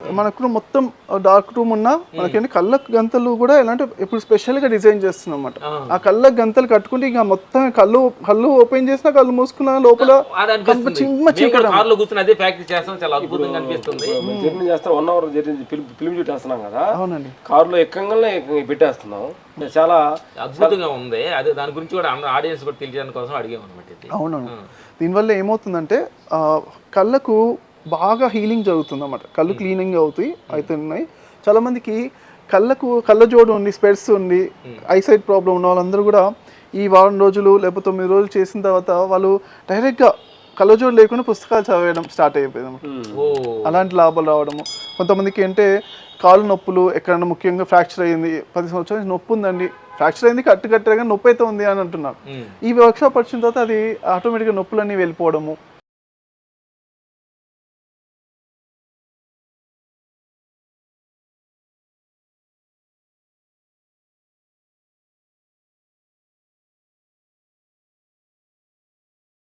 మనకు మొత్తం dark room ఉన్న మనకేంటి కళ్ళ గంతలు కూడా ఎలాంటి ఇప్పుడు స్పెషల్గా డిజైన్ చేస్తున్నాం అన్నమాట ఆ. కళ్ళ గంతలు కట్టుకుంటే ఇంకా మొత్తం కళ్ళు కళ్ళు ఓపెన్ చేసినా కళ్ళు మూసుకున్నా లోపల అనిపిస్తుంది. జర్నీ చేస్తాం one hour journey film shoot చేస్తున్నాం కదా. అవునండి. కారులో ఎక్కంగానే పెట్టేస్తున్నాం. చాలా అద్భుతంగా ఉంది. అదే దాని గురించి కూడా ఆడియన్స్ కూడా తెలియడానికి కోసం అడిగాం అనమాట అవునవును. దీనివల్ల ఏమవుతుందంటే కళ్ళకు బాగా హీలింగ్ జరుగుతుంది అన్నమాట కళ్ళు క్లీనింగ్ అవుతాయి అవుతున్నాయి చాలా మందికి కళ్ళకు కళ్ళ జోడు ఉండి స్పెడ్స్ ఉండి ఐసైట్ ప్రాబ్లం ఉన్న వాళ్ళందరూ కూడా ఈ వారం రోజులు లేకపోతే తొమ్మిది రోజులు చేసిన తర్వాత వాళ్ళు డైరెక్ట్గా కళ్ళజోడు లేకుండా పుస్తకాలు చదివేయడం స్టార్ట్ అయిపోయింది అన్నమాట. ఓ. అలాంటి లాభాలు రావడము. కొంతమందికి అంటే కాలు నొప్పులు ఎక్కడైనా ముఖ్యంగా ఫ్రాక్చర్ అయ్యింది పది సంవత్సరాల నుంచి నొప్పి ఉందండి. ఫ్రాక్చర్ అయింది కట్టు కట్టగా నొప్పి అయితే ఉంది అని అంటున్నారు. ఈ వర్క్షాప్ వచ్చిన తర్వాత అది ఆటోమేటిక్గా నొప్పులన్నీ వెళ్ళిపోవడము.